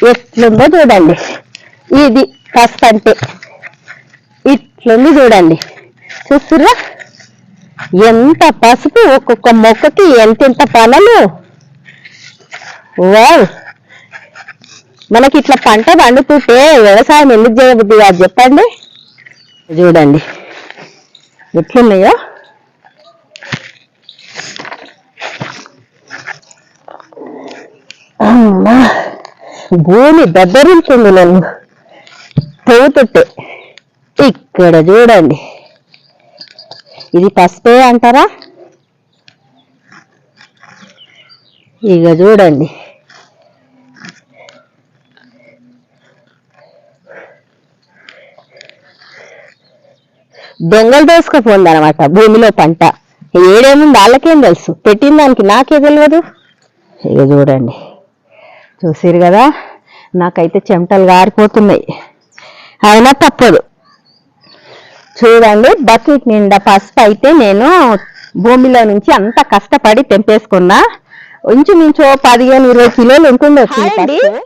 ఎట్లుందో చూడండి. ఇది పసుపు అంటే ఇట్లుంది చూడండి. చూస్తురా ఎంత పసుపు ఒక్కొక్క మొక్కకి ఎంతెంత పనలు వావ్! మనకి ఇట్లా పంట పండుతుంటే వ్యవసాయం ఎందుకు చేయబుద్ది కాదు చెప్పండి? చూడండి. ఎట్లున్నాయో? అమ్మా! భూమి దద్దరించింది నన్ను. తవ్వుతుంటే ఇక్కడ చూడండి. ఇది పసుపే అంటారా? ఇక చూడండి. దొంగలు దోసుకపోంది అనమాట భూమిలో పంట. ఏడేముంది? వాళ్ళకేం తెలుసు? పెట్టిన దానికి నాకే తెలియదు. ఇక చూడండి. చూసిరు కదా? నాకైతే చెమటలు గారిపోతున్నాయి. అయినా తప్పదు. చూడండి బకెట్ నిండా పసుపు అయితే నేను భూమిలో నుంచి అంత కష్టపడి తెంపేసుకున్నా. ఇంచుమించు పదిహేను ఇరవై కిలోలు ఉంటుంది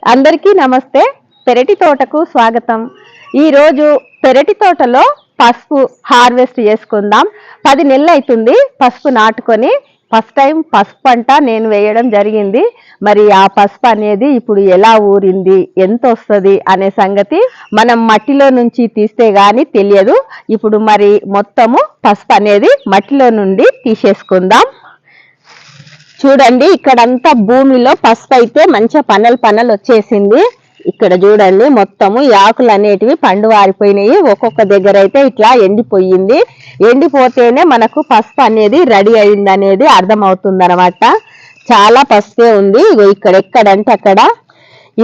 అందరికీ నమస్తే. పెరటి తోటకు స్వాగతం. ఈ రోజు పెరటి తోటలో పసుపు హార్వెస్ట్ చేసుకుందాం. పది నెలలు అవుతుంది పసుపు నాటుకొని. ఫస్ట్ టైం పసుపు పంట నేను వేయడం జరిగింది. మరి ఆ పసుపు అనేది ఇప్పుడు ఎలా ఊరింది ఎంత వస్తుంది అనే సంగతి మనం మట్టిలో నుంచి తీస్తే గాని తెలియదు. ఇప్పుడు మరి మొత్తము పసుపు అనేది మట్టిలో నుండి తీసేసుకుందాం. చూడండి ఇక్కడంతా భూమిలో పసుపు అయితే మంచిగా పనలు పనలు వచ్చేసింది. ఇక్కడ చూడండి మొత్తము ఆకులు అనేటివి పండు వారిపోయినాయి. ఒక్కొక్క దగ్గర అయితే ఇట్లా ఎండిపోయింది. ఎండిపోతేనే మనకు పసుపు అనేది రెడీ అయింది అనేది అర్థమవుతుంది అనమాట చాలా పసుపే ఉంది. ఇక్కడ ఎక్కడంటే అక్కడ.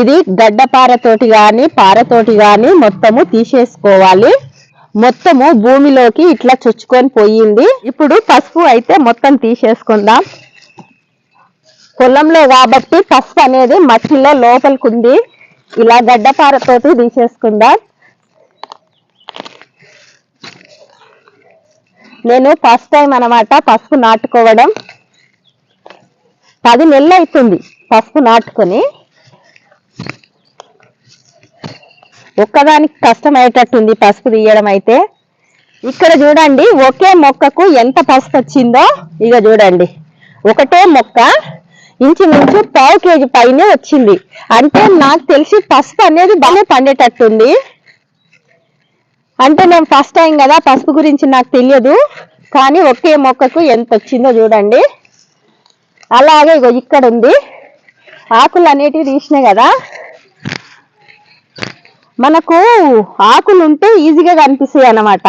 ఇది గడ్డపారతోటి కానీ పారతోటి కానీ మొత్తము తీసేసుకోవాలి. మొత్తము భూమిలోకి ఇట్లా చొచ్చుకొని పోయింది. ఇప్పుడు పసుపు అయితే మొత్తం తీసేసుకుందాం. పొలంలో కాబట్టి పసుపు అనేది మట్టిలో లోపలికి ఉంది ఇలా గడ్డపారతోటి తీసేసుకుందాం. నేను ఫస్ట్ టైం అన్నమాట పసుపు నాటుకోవడం. పది నెలలు అవుతుంది పసుపు నాటుకొని. ఒక్కదానికి కష్టమయ్యేటట్టుంది పసుపు తీయడం అయితే. ఇక్కడ చూడండి ఒకే మొక్కకు ఎంత పసుపు వచ్చిందో ఇక చూడండి. ఒకటే మొక్క ఇంచుమించు పావు కేజీ పైనే వచ్చింది. అంటే నాకు తెలిసి పసుపు అనేది బాగా పండేటట్టుంది. అంటే నేను ఫస్ట్ టైం కదా పసుపు గురించి నాకు తెలియదు. కానీ ఒకే మొక్కకు ఎంత వచ్చిందో చూడండి. అలాగే ఇగో ఇక్కడ ఉంది ఆకులు అనేటివి తీసినాయి కదా. మనకు ఆకులు ఉంటే ఈజీగా కనిపిస్తాయి అన్నమాట.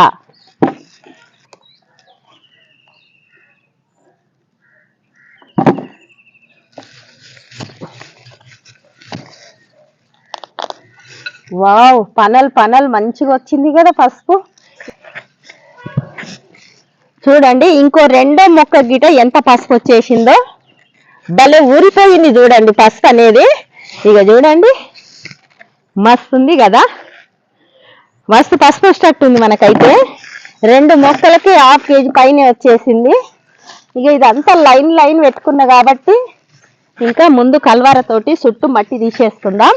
వావ్ పనల్ పనల్ మంచిగా వచ్చింది కదా పసుపు. చూడండి ఇంకో రెండో మొక్క గిట ఎంత పసుపు వచ్చేసిందో. భలే ఊరిపోయింది చూడండి పసుపు అనేది. ఇక చూడండి మస్తు ఉంది కదా. మస్తు పసుపు వచ్చినట్టుంది మనకైతే. రెండు మొక్కలకి హాఫ్ కేజీ పైన వచ్చేసింది. ఇక ఇదంతా లైన్ లైన్ పెట్టుకున్నా కాబట్టి ఇంకా ముందు కల్వారతోటి చుట్టూ మట్టి తీసేసుకుందాం.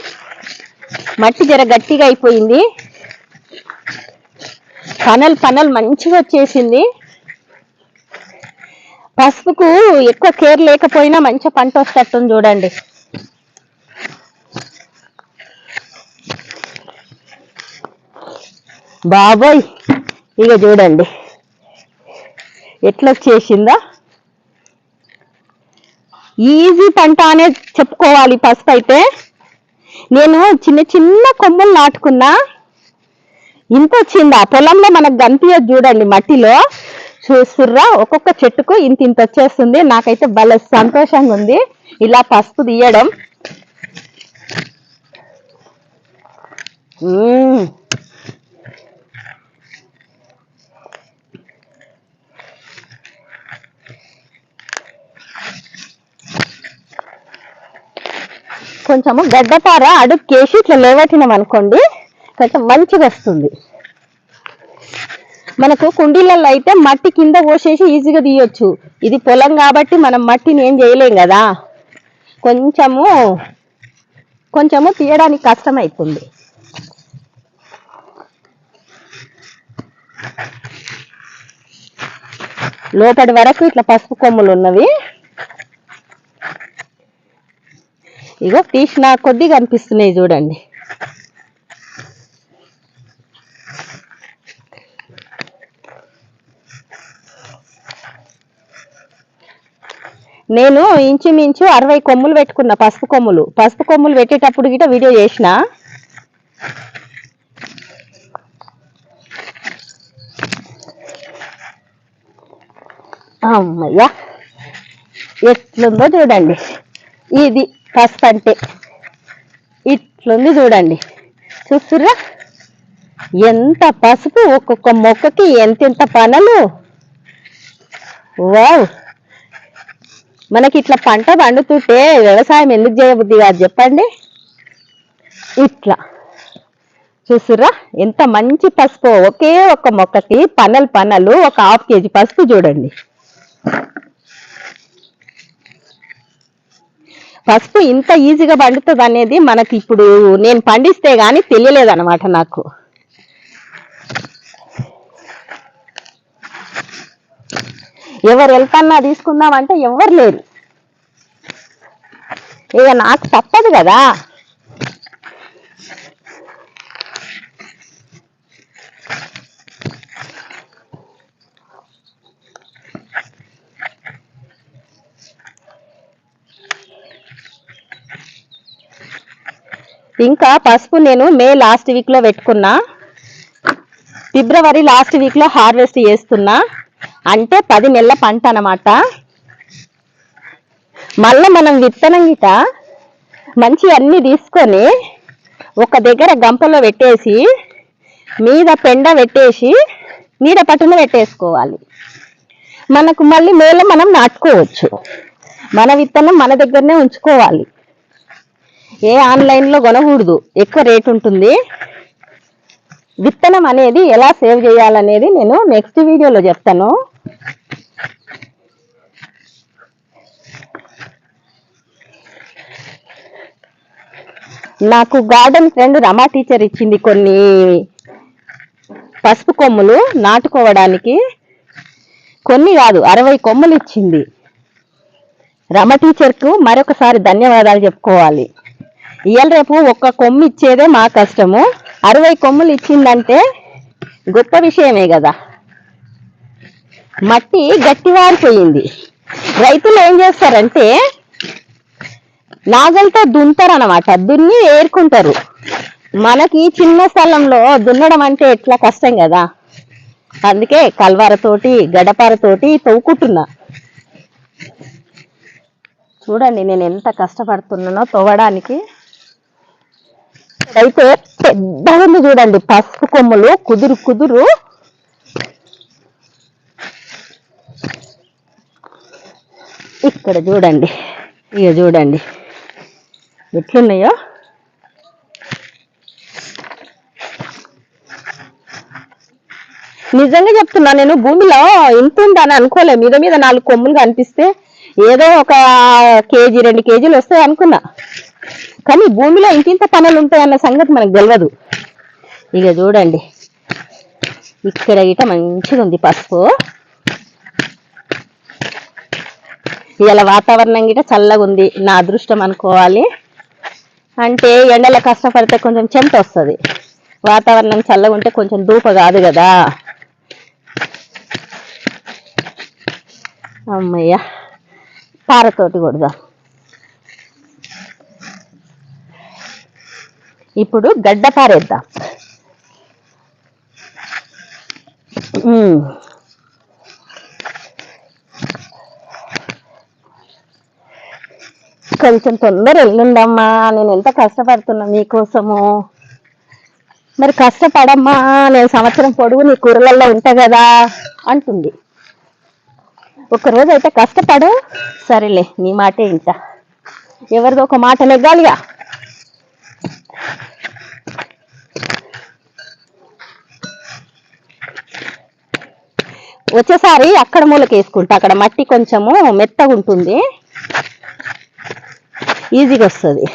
మట్టి జర గట్టిగా అయిపోయింది. పనల్ పనల్ మంచిగా వచ్చేసింది. పసుపుకు ఎక్కువ కేర్ లేకపోయినా మంచి పంట వస్తట్టుంది చూడండి. బాబోయ్ ఇక చూడండి. ఎట్లా వచ్చేసిందా ఈజీ పంట అనే చెప్పుకోవాలి పసుపు అయితే. నేను చిన్న చిన్న కొమ్మలు నాటుకున్నా. ఇంత వచ్చిందా? పొలంలో మనకు కనిపించదు చూడండి మట్టిలో. చూస్తుర్రా? ఒక్కొక్క చెట్టుకు ఇంత ఇంత వచ్చేస్తుంది. నాకైతే భలే సంతోషంగా ఉంది. ఇలా పసుపు తీయడం. కొంచెము గడ్డపార అడుక్కేసి ఇట్లా లేవట్టినాం అనుకోండి కొంచెం మంచిగా వస్తుంది. మనకు కుండీలలో అయితే మట్టి కింద పోసేసి ఈజీగా తీయొచ్చు. ఇది పొలం కాబట్టి మనం మట్టిని ఏం చేయలేం కదా. కొంచెము కొంచెము తీయడానికి కష్టం అవుతుంది లోపటి వరకు ఇట్లా పసుపు కొమ్ములు ఉన్నవి. ఇగో తీసిన కొద్దిగా అనిపిస్తున్నాయి చూడండి. నేను ఇంచుమించు అరవై కొమ్ములు పెట్టుకున్న పసుపు కొమ్ములు. పసుపు కొమ్ములు పెట్టేటప్పుడు గిట వీడియో చేసిన. అమ్మయ్యా. ఎట్లుందో చూడండి. ఇది పసుపు అంటే. ఇట్లుంది చూడండి. చూస్తుర్రా? ఎంత పసుపు ఒక్కొక్క మొక్కకి ఎంతెంత పనలు? వావ్. మనకి ఇట్లా పంట పండుతుంటే వ్యవసాయం ఎందుకు చేయబుద్ధి కాదు చెప్పండి. ఇట్లా. చూస్తుర్రా ఎంత మంచి పసుపు. ఒకే ఒక మొక్కకి పనలు పనలు ఒక హాఫ్ కేజీ పసుపు చూడండి. పసుపు ఇంత ఈజీగా పండుతుంది అనేది మనకి ఇప్పుడు నేను పండిస్తే కానీ తెలియలేదన్నమాట నాకు. ఎవరు వెళ్తన్నా తీసుకుందామంటే ఎవరు లేరు. ఇక నాకు తప్పదు కదా. ఇంకా పసుపు నేను మే లాస్ట్ వీక్లో పెట్టుకున్నా. ఫిబ్రవరి లాస్ట్ వీక్లో హార్వెస్ట్ చేస్తున్నా. అంటే పది నెలల పంట అన్నమాట. మళ్ళీ మనం విత్తనం గిట మంచి అన్ని తీసుకొని ఒక దగ్గర గంపలో పెట్టేసి మీద పెండ పెట్టేసి నీడ పట్టున పెట్టేసుకోవాలి. మనకు మళ్ళీ మేల మనం నాటుకోవచ్చు. మన విత్తనం మన దగ్గరనే ఉంచుకోవాలి. ఏ ఆన్లైన్లో కొనకూడదు. ఎక్కువ రేట్ ఉంటుంది. విత్తనం అనేది ఎలా సేవ్ చేయాలనేది నేను నెక్స్ట్ వీడియోలో చెప్తాను. నాకు గార్డెన్ ఫ్రెండ్ రమా టీచర్ ఇచ్చింది కొన్ని పసుపు కొమ్ములు నాటుకోవడానికి. కొన్ని కాదు అరవై కొమ్ములు ఇచ్చింది. రమ టీచర్కు మరొకసారి ధన్యవాదాలు చెప్పుకోవాలి. ఇవాళ రేపు ఒక్క కొమ్ము ఇచ్చేదే మా కష్టము. అరవై కొమ్ములు ఇచ్చిందంటే గొప్ప విషయమే కదా. మట్టి గట్టివారిపోయింది. రైతులు ఏం చేస్తారంటే నాగలతో దున్తారనమాట దున్ని ఏరుకుంటారు. మనకి చిన్న స్థలంలో దున్నడం అంటే ఎట్లా కష్టం కదా. అందుకే కల్వారతోటి గడపారతోటి తవ్వుకుంటున్నా. చూడండి నేను ఎంత కష్టపడుతున్నానో తవ్వడానికి. అయితే పెద్దగా ఉంది చూడండి పసుపు కొమ్ములు కుదురు కుదురు ఇక్కడ చూడండి. ఇక చూడండి. ఎట్లున్నాయో? నిజంగా చెప్తున్నా నేను భూమిలో ఇంత ఉందని అనుకోలే. మీద మీద నాలుగు కొమ్ములు కనిపిస్తే ఏదో ఒక కేజీ రెండు కేజీలు వస్తాయి అనుకున్నా. కానీ భూమిలో ఇంకింత పనులు ఉంటాయన్న సంగతి మనకు తెలియదు ఇక చూడండి. ఇక్కడ ఇట మంచిగా ఉంది పసుపు. ఇలా వాతావరణం కూడా చల్లగా ఉంది నా అదృష్టం అనుకోవాలి. అంటే ఎండలో కష్టపడితే కొంచెం చెమట వస్తుంది. వాతావరణం చల్లగా ఉంటే కొంచెం దూప కాదు కదా. అమ్మయ్య. పారతోటి కొడదాం. ఇప్పుడు గడ్డ పారేద్దాం. కొంచెం తొందర వెళ్ళుండమ్మా. నేను ఎంత కష్టపడుతున్నా మీకోసము. మరి కష్టపడమ్మా నేను సంవత్సరం పొడుగు నీ కూరలలో ఉంటా కదా అంటుంది. ఒకరోజు అయితే కష్టపడు సరేలే నీ మాటే ఇంట ఎవరిదో ఒక మాట నెగ్గాలిగా. వచ్చేసారి అక్కడ మూలకి వేసుకుంటా అక్కడ మట్టి కొంచెము మెత్తగా ఉంటుంది ఈజీగా వస్తుంది.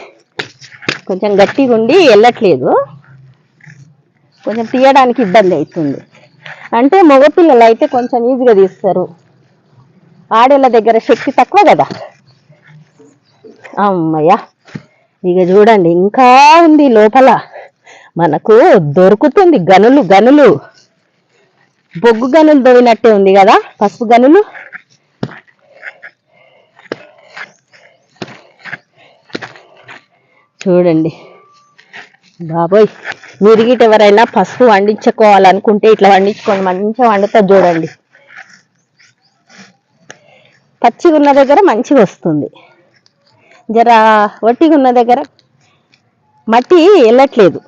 కొంచెం గట్టిగా ఉండి వెళ్ళట్లేదు. కొంచెం తీయడానికి ఇబ్బంది అవుతుంది. అంటే మగపిల్లలు అయితే కొంచెం ఈజీగా తీస్తారు. ఆడేళ్ళ దగ్గర శక్తి తక్కువ కదా. అమ్మయ్య. ఇక చూడండి ఇంకా ఉంది లోపల. మనకు దొరుకుతుంది గనులు గనులు. బొగ్గు గనులు దొరినట్టే ఉంది కదా పసుపు గనులు. చూడండి. బాబోయ్ మీరు ఎవరైనా పసుపు వండించుకోవాలనుకుంటే ఇట్లా వండించుకొని మంచిగా వండుతా చూడండి. పచ్చిగా ఉన్న దగ్గర మంచిగా వస్తుంది. జర వట్టిగా ఉన్న దగ్గర మట్టి వెళ్ళట్లేదు.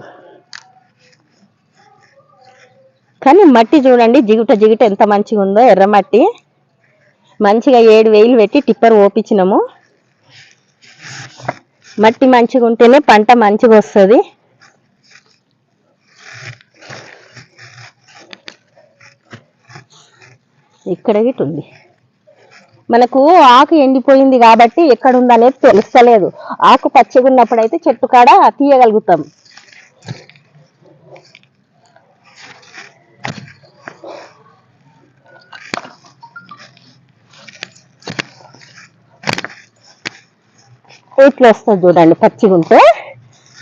కానీ మట్టి చూడండి జిగుట జిగుట ఎంత మంచిగా ఉందో ఎర్ర మట్టి. మంచిగా ఏడు వేలు పెట్టి టిప్పర్ ఓపించినాము. మట్టి మంచిగా ఉంటేనే పంట మంచిగా వస్తుంది ఇక్కడ గిట్ట ఉంది మనకు ఆకు ఎండిపోయింది కాబట్టి ఎక్కడ ఉందనేది తెలుస్తలేదు. ఆకు పచ్చిగా ఉన్నప్పుడు అయితే చెట్టు కాడ తీయగలుగుతాం. ఇట్లా వస్తుంది చూడండి పచ్చిగా ఉంటే.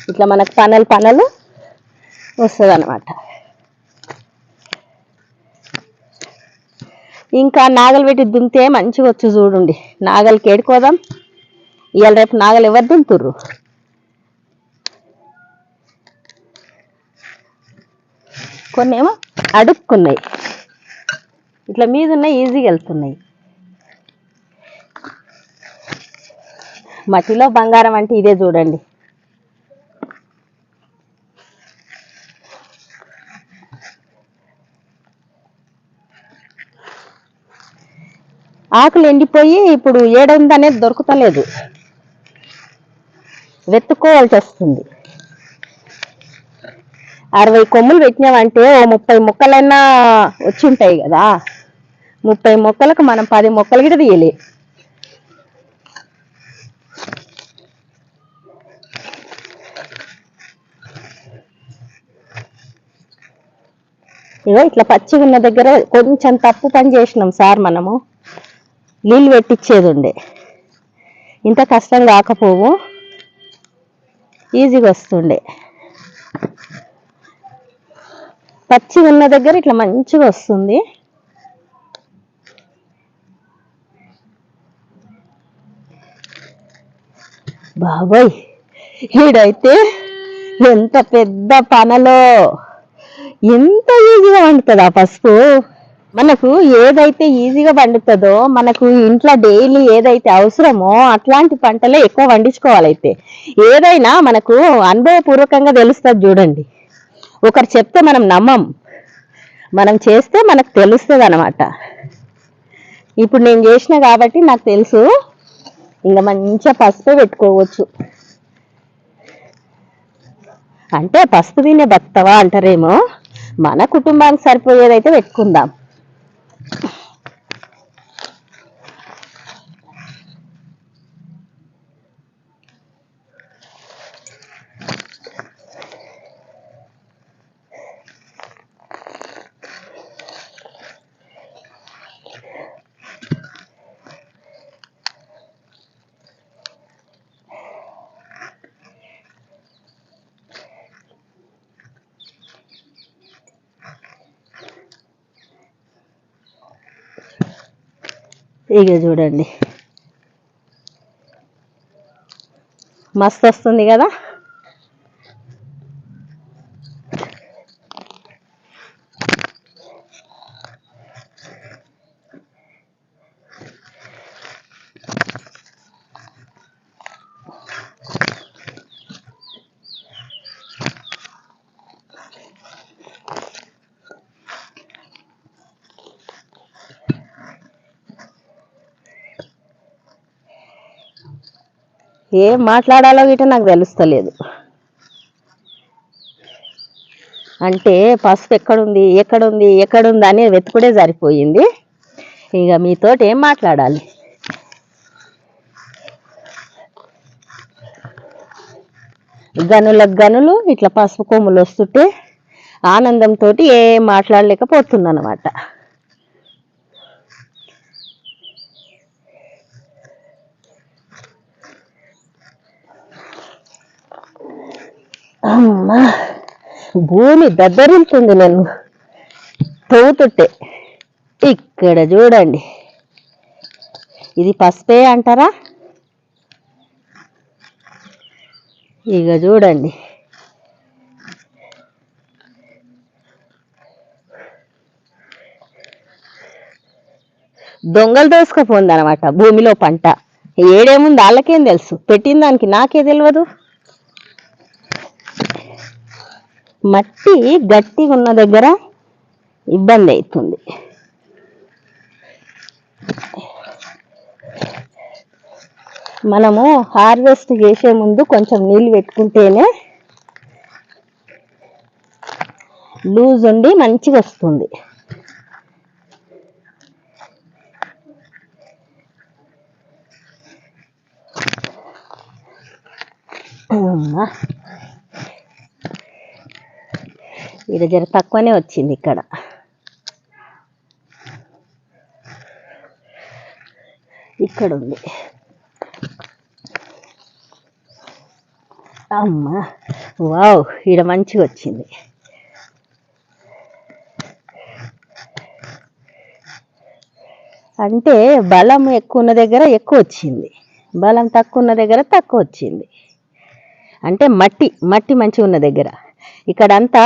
ఇట్లా మనకు పనలు పనలు వస్తుంది అనమాట ఇంకా నాగలు పెట్టి దున్నితే మంచిగా వచ్చు చూడండి. నాగలు కేడుకోదాం ఇవాళ రేపు నాగలు ఎవరు దున్తుర్రు కొన్ని ఏమో అడుక్కున్నాయి. ఇట్లా మీద ఉన్నాయి ఈజీగా వెళ్తున్నాయి. మట్టిలో బంగారం అంటే ఇదే చూడండి. ఆకులు ఎండిపోయి ఇప్పుడు ఏడుందనేది దొరుకుతలేదు. వెతుక్కోవాల్సి వస్తుంది. అరవై కొమ్ములు పెట్టినామంటే ఓ ముప్పై మొక్కలైనా వచ్చి ఉంటాయి కదా. ముప్పై మొక్కలకు మనం పది మొక్కలు కూడా తీయలే. ఇగో ఇట్లా పచ్చిగా ఉన్న దగ్గర కొంచెం తప్పు పని చేసినాం సార్ మనము. నీళ్ళు పెట్టించేది ఉండే ఇంత కష్టం కాకపోవు. ఈజీగా వస్తుండే. పచ్చిగా ఉన్న దగ్గర ఇట్లా మంచిగా వస్తుంది. బాబాయ్ ఈడైతే ఎంత పెద్ద పనలో. ఎంత ఈజీగా వండుతుంది ఆ పసుపు? మనకు ఏదైతే ఈజీగా పండుతుందో మనకు ఇంట్లో డైలీ ఏదైతే అవసరమో అట్లాంటి పంటలే ఎక్కువ పండించుకోవాలైతే ఏదైనా మనకు అనుభవపూర్వకంగా తెలుస్తుంది చూడండి. ఒకరు చెప్తే మనం నమ్మం. మనం చేస్తే మనకు తెలుస్తుంది అనమాట ఇప్పుడు నేను చేసిన కాబట్టి నాకు తెలుసు. ఇంకా మంచిగా పసుపు పెట్టుకోవచ్చు. అంటే పసుపు తినే బత్తవా అంటారేమో? మన కుటుంబానికి సరిపోయేదైతే పెట్టుకుందాం. ఇక చూడండి. మస్తు వస్తుంది కదా? ఏం మాట్లాడాలో గిట నాకు తెలుస్తలేదు. అంటే పసుపు ఎక్కడుంది ఎక్కడుంది ఎక్కడుంది అని వెతుకుడే సరిపోయింది. ఇక మీతోటి ఏం మాట్లాడాలి? గనులకు గనులు ఇట్లా పసుపు కొమ్ములు వస్తుంటే ఆనందంతో ఏం మాట్లాడలేకపోతుందన్నమాట అమ్మా భూమి దద్దరిల్తుంది నేను తవ్వుతుంటే ఇక్కడ చూడండి. ఇది పసుపే అంటారా? ఇక చూడండి. దొంగలు దోసుకపోంది అనమాట భూమిలో పంట. ఏడేముంది వాళ్ళకేం తెలుసు? పెట్టిన దానికి నాకే తెలియదు. మట్టి గట్టిగా ఉన్న దగ్గర ఇబ్బంది అవుతుంది మనము హార్వెస్ట్ చేసే ముందు కొంచెం నీళ్ళు పెట్టుకుంటేనే లూజ్ ఉండి మంచిగా వస్తుంది అమ్మా. ఈడ జర తక్కువనే వచ్చింది ఇక్కడ. ఇక్కడ ఉంది అమ్మా వావ్ ఈడ మంచిగా వచ్చింది. అంటే బలం ఎక్కువ ఉన్న దగ్గర ఎక్కువ వచ్చింది. బలం తక్కువ ఉన్న దగ్గర తక్కువ వచ్చింది. అంటే మట్టి మట్టి మంచిగా ఉన్న దగ్గర. ఇక్కడంతా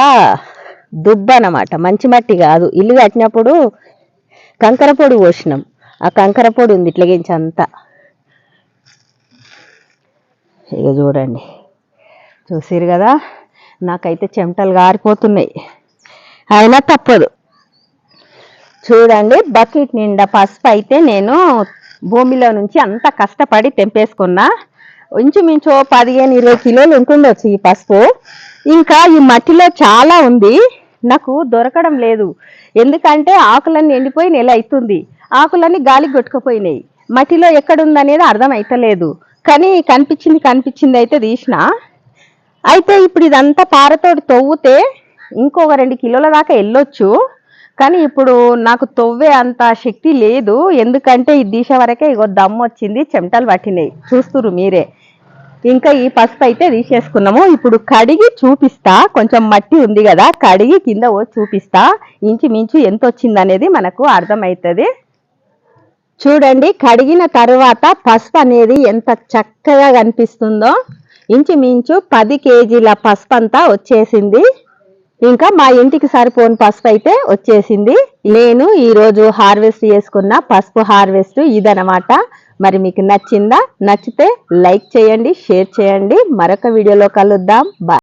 దుబ్బ అన్నమాట మంచి మట్టి కాదు. ఇల్లు కట్టినప్పుడు కంకర పొడి పోసినాం. ఆ కంకర పొడి ఉంది ఇట్లగించి అంతా ఇక చూడండి. చూసిరు కదా? నాకైతే చెమటలు గారిపోతున్నాయి. అయినా తప్పదు. చూడండి బకెట్ నిండా పసుపు అయితే నేను భూమిలో నుంచి అంత కష్టపడి తెంపేసుకున్నా. ఇంచుమించు పదిహేను ఇరవై కిలోలు ఉంటుండొచ్చు ఈ పసుపు. ఇంకా ఈ మట్టిలో చాలా ఉంది. నాకు దొరకడం లేదు. ఎందుకంటే ఆకులన్నీ ఎండిపోయి నెల అవుతుంది ఆకులన్నీ గాలి కొట్టుకుపోయినాయి. మట్టిలో ఎక్కడుందనేది అర్థం అయితలేదు. కానీ కనిపించింది కనిపించింది అయితే తీసిన. అయితే ఇప్పుడు ఇదంతా పారతోటి తవ్వుతే ఇంకొక రెండు కిలోల దాకా వెళ్ళొచ్చు. కానీ ఇప్పుడు నాకు తొవ్వే అంత శక్తి లేదు. ఎందుకంటే ఈ దిశ వరకే ఇగో దమ్ము వచ్చింది చెమటలు పట్టినాయి. చూస్తురు మీరే. ఇంకా ఈ పసుపు అయితే తీసేసుకున్నాము. ఇప్పుడు కడిగి చూపిస్తా. కొంచెం మట్టి ఉంది కదా కడిగి కింద పోసి చూపిస్తా. ఇంచుమించు ఎంత వచ్చింది అనేది మనకు అర్థమవుతుంది చూడండి కడిగిన తర్వాత పసుపు అనేది ఎంత చక్కగా కనిపిస్తుందో. ఇంచుమించు పది కేజీల పసుపు అంతా వచ్చేసింది. ఇంకా మా ఇంటికి సరిపోని పసుపు అయితే వచ్చేసింది. నేను ఈరోజు హార్వెస్ట్ చేసుకున్న పసుపు హార్వెస్ట్ ఇదనమాట మరి మీకు నచ్చిందా? నచ్చితే లైక్ చేయండి షేర్ చేయండి. మరొక వీడియోలో కలుద్దాం. బాయ్